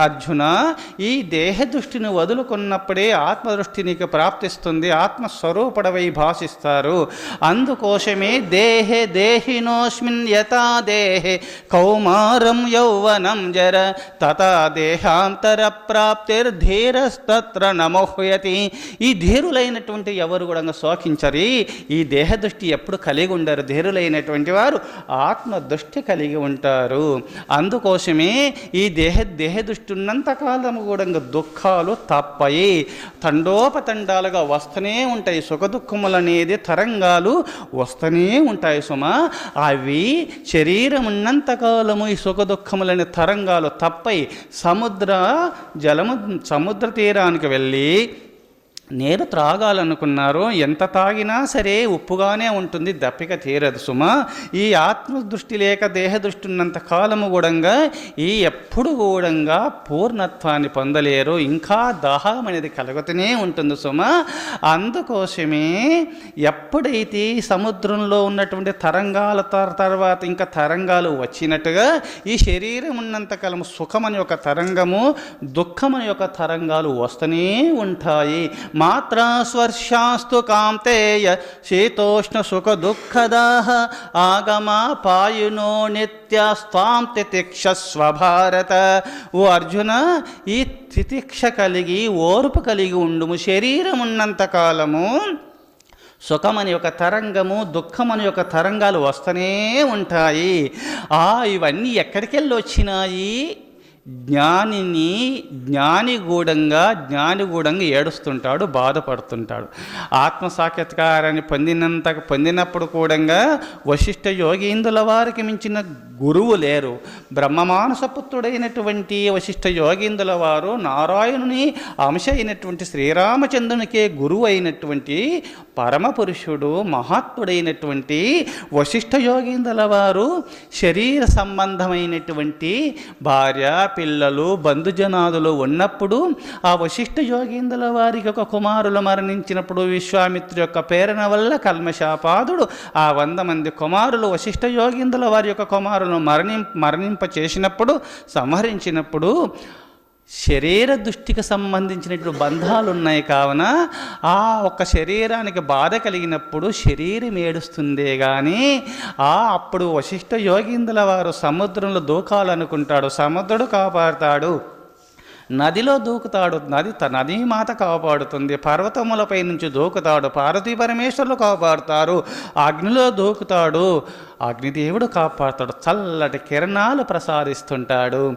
అర్జున ఈ దేహ దృష్టిని వదులుకున్నప్పుడే ఆత్మదృష్టి నీకు ప్రాప్తిస్తుంది ఆత్మస్వరూపడవై భాషిస్తారు. అందుకోసమే దేహే దేహినోస్మిన్ యథా దేహే కౌమారం యౌవనం జర తథా దేహాంతర ప్రాప్తిర్ధీరస్తత్ర నమోహయతి ఈ ధీరులైనటువంటి ఎవరు కూడా శోకించరు? ఈ దేహదృష్టి ఎప్పుడు కలిగి ఉండరు. ధీరులైనటువంటి వారు ఆత్మదృష్టి కలిగి ఉంటారు. అందుకోసమే ఈ దేహ దేహ దృష్టి ఉన్నంత కాలము కూడా ఇంకా దుఃఖాలు తప్పయి. తండోపతండాలుగా వస్తూనే ఉంటాయి. సుఖ దుఃఖములు అనేది తరంగాలు వస్తూనే ఉంటాయి సుమ. అవి శరీరం ఉన్నంత కాలము ఈ సుఖ దుఃఖములనే తరంగాలు తప్పయి. సముద్ర జలము సముద్ర తీరానికి వెళ్ళి నేను త్రాగాలనుకున్నారు ఎంత తాగినా సరే ఉప్పుగానే ఉంటుంది దప్పిక తీరదు సుమ. ఈ ఆత్మ దృష్టి లేక దేహ దృష్టి ఉన్నంత కాలము కూడంగా ఈ ఎప్పుడు కూడంగా పూర్ణత్వాన్ని పొందలేరు ఇంకా దాహం అనేది కలుగుతూనే ఉంటుంది సుమ. అందుకోసమే ఎప్పుడైతే సముద్రంలో ఉన్నటువంటి తరంగాల తర్వాత ఇంకా తరంగాలు వచ్చినట్టుగా ఈ శరీరం ఉన్నంత కాలం సుఖమని ఒక తరంగము దుఃఖమని ఒక తరంగాలు వస్తూనే ఉంటాయి. మాత్రాస్వర్శాస్తు కాంతేయ శీతోష్ణ సుఖ దుఃఖదాహ ఆగమా పాయునో నిత్యస్వాం తితిక్షస్వ భారత ఓ అర్జున ఈ తితిక్ష కలిగి ఓర్పు కలిగి ఉండుము శరీరం ఉన్నంత కాలము. సుఖమని ఒక తరంగము దుఃఖమని ఒక తరంగాలు వస్తూనే ఉంటాయి. ఆ ఇవన్నీ ఎక్కడికెళ్ళి వచ్చినాయి జ్ఞానిని జ్ఞానిగూఢంగా జ్ఞానిగూఢంగా ఏడుస్తుంటాడు బాధపడుతుంటాడు. ఆత్మ సాక్షాత్కారాన్ని పొందినంత పొందినప్పుడు కూడంగా వశిష్ఠ యోగీందుల వారికి మించిన గురువు లేరు. బ్రహ్మమానసపుత్రుడైనటువంటి వశిష్ఠ యోగీందుల వారు నారాయణుని అంశ అయినటువంటి శ్రీరామచంద్రునికే గురువు అయినటువంటి పరమపురుషుడు మహాత్ముడైనటువంటి వశిష్ఠ యోగీందుల వారు శరీర సంబంధమైనటువంటి భార్య పిల్లలు బంధుజనాదులు ఉన్నప్పుడు ఆ వశిష్ఠ యోగీందుల వారికి ఒక కుమారులు మరణించినప్పుడు విశ్వామిత్రు యొక్క ప్రేరణ వల్ల కల్మశాపాదుడు ఆ వంద మంది కుమారులు వశిష్ఠ యోగీందుల వారి యొక్క కుమారులను మరణి మరణింప చేసినప్పుడు సంహరించినప్పుడు శరీర దృష్టికి సంబంధించినటువంటి బంధాలు ఉన్నాయి కావున ఆ ఒక్క శరీరానికి బాధ కలిగినప్పుడు శరీరం ఏడుస్తుందే కానీ ఆ అప్పుడు వశిష్ఠ యోగీందుల వారు సముద్రంలో దూకాలనుకుంటాడు సముద్రుడు కాపాడుతాడు. నదిలో దూకుతాడు. నది త- నదీ మాత కాపాడుతుంది. పర్వతములపై నుంచి దూకుతాడు. పార్వతీ పరమేశ్వరులు కాపాడుతారు. అగ్నిలో దూకుతాడు. అగ్నిదేవుడు కాపాడుతాడు. చల్లటి కిరణాలు ప్రసాదిస్తుంటాడు.